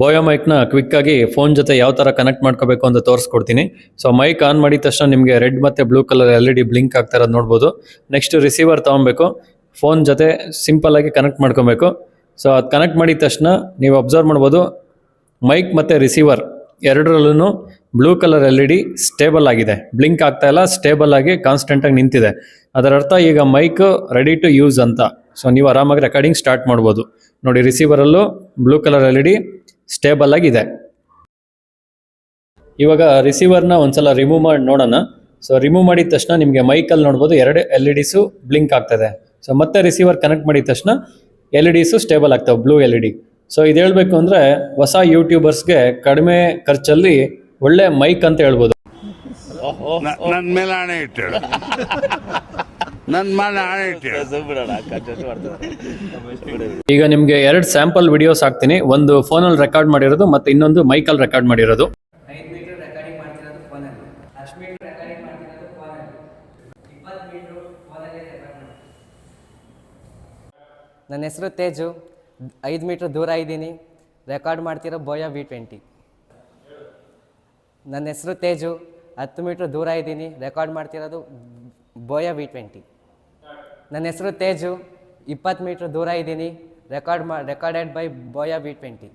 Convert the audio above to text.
ಬೋಯೋ ಮೈಕ್ನ ಕ್ವಿಕ್ಕಾಗಿ phone ಜೊತೆ ಯಾವ ಥರ ಕನೆಕ್ಟ್ ಮಾಡ್ಕೋಬೇಕು ಅಂತ ತೋರಿಸ್ಕೊಡ್ತೀನಿ. ಸೊ ಮೈಕ್ ಆನ್ ಮಾಡಿದ ತಕ್ಷಣ ನಿಮಗೆ ರೆಡ್ ಮತ್ತು blue colour L E D blink ಆಗ್ತಾ ಇರೋದು ನೋಡ್ಬೋದು. ನೆಕ್ಸ್ಟ್ ರಿಸೀವರ್ ತೊಗೊಬೇಕು. ಫೋನ್ ಜೊತೆ ಸಿಂಪಲ್ಲಾಗಿ ಕನೆಕ್ಟ್ ಮಾಡ್ಕೊಬೇಕು. ಸೊ ಅದು ಕನೆಕ್ಟ್ ಮಾಡಿದ ತಕ್ಷಣ ನೀವು ಅಬ್ಸರ್ವ್ ಮಾಡ್ಬೋದು. ಮೈಕ್ ಮತ್ತು ರಿಸೀವರ್ ಎರಡರಲ್ಲೂ blue colour L E D stable ಆಗಿದೆ. ಬ್ಲಿಂಕ್ ಆಗ್ತಾ ಇಲ್ಲ ಸ್ಟೇಬಲ್ ಆಗಿ ಕಾನ್ಸ್ಟೆಂಟಾಗಿ ನಿಂತಿದೆ. ಅದರ ಅರ್ಥ ಈಗ ಮೈಕ್ ರೆಡಿ ಟು ಯೂಸ್ ಅಂತ. ಸೊ ನೀವು ಆರಾಮಾಗಿ ರೆಕಾರ್ಡಿಂಗ್ ಸ್ಟಾರ್ಟ್ ಮಾಡ್ಬೋದು. ನೋಡಿ ರಿಸೀವರಲ್ಲೂ blue colour L E D stable ಆಗಿದೆ. ಇವಾಗ ರಿಸೀವರ್ನ ಒಂದ್ಸಲ ರಿಮೂವ್ ಮಾಡಿ ನೋಡೋಣ. ಸೊ ರಿಮೂವ್ ಮಾಡಿದ ತಕ್ಷಣ ನಿಮಗೆ ಮೈಕಲ್ಲಿ ನೋಡ್ಬೋದು ಎರಡು ಎಲ್ ಇ ಡಿಸು ಬ್ಲಿಂಕ್ ಆಗ್ತದೆ. ಸೊ ಮತ್ತೆ ರಿಸೀವರ್ ಕನೆಕ್ಟ್ ಮಾಡಿದ ತಕ್ಷಣ ಎಲ್ ಇ ಡಿಸು ಸ್ಟೇಬಲ್ ಆಗ್ತವೆ blue L E D so ಇದು ಹೇಳಬೇಕು ಅಂದರೆ ಹೊಸ ಯೂಟ್ಯೂಬರ್ಸ್ಗೆ ಕಡಿಮೆ ಖರ್ಚಲ್ಲಿ ಒಳ್ಳೆ ಮೈಕ್ ಅಂತ ಹೇಳ್ಬೋದು. ನನ್ನ ನನ್ ಮೇಲೆ ಹಣೆ ಇಟ್ಟಳು ನನ್ ಮೇಲೆ ಈಗ ನಿಮಗೆ ಎರಡು ಸ್ಯಾಂಪಲ್ ವಿಡಿಯೋಸ್ ಹಾಕ್ತೀನಿ. ಒಂದು ಫೋನಲ್ಲಿ ರೆಕಾರ್ಡ್ ಮಾಡಿರೋದು ಮತ್ತೆ ಇನ್ನೊಂದು ಮೈಕಲ್ ರೆಕಾರ್ಡ್ ಮಾಡಿರೋದು. ಐದು ಮೀಟರ್ ರೆಕಾರ್ಡಿಂಗ್ ಮಾಡ್ತಿರೋದು ಫೋನಲ್ಲಿ ಅಷ್ಟು ಮೀಟರ್ ರೆಕಾರ್ಡಿಂಗ್ ಮಾಡ್ತಿರೋದು ಫೋನಲ್ಲಿ ಇಪ್ಪತ್ತು ಮೀಟ್ರು ಫೋನಲ್ಲಿ ರೆಕಾರ್ಡ್ ಮಾಡಿ ನನ್ನ ಹೆಸರು ತೇಜು. ಐದು ಮೀಟ್ರ್ ದೂರ ಇದ್ದೀನಿ. ರೆಕಾರ್ಡ್ ಮಾಡ್ತಿರೋ ಬೋಯಾ ವಿ ಟ್ವೆಂಟಿ ನನ್ನ ಹೆಸರು ತೇಜು. ಹತ್ತು ಮೀಟ್ರ್ ದೂರ ಇದ್ದೀನಿ. ರೆಕಾರ್ಡ್ ಮಾಡ್ತಿರೋದು ಬೋಯಾ ವಿ ಟ್ವೆಂಟಿ ನನ್ನ ಹೆಸರು ತೇಜು ಇಪ್ಪತ್ತು ಮೀಟ್ರ್ ದೂರ ಇದ್ದೀನಿ. ರೆಕಾರ್ಡ್ ಮಾ recorded by Boya B twenty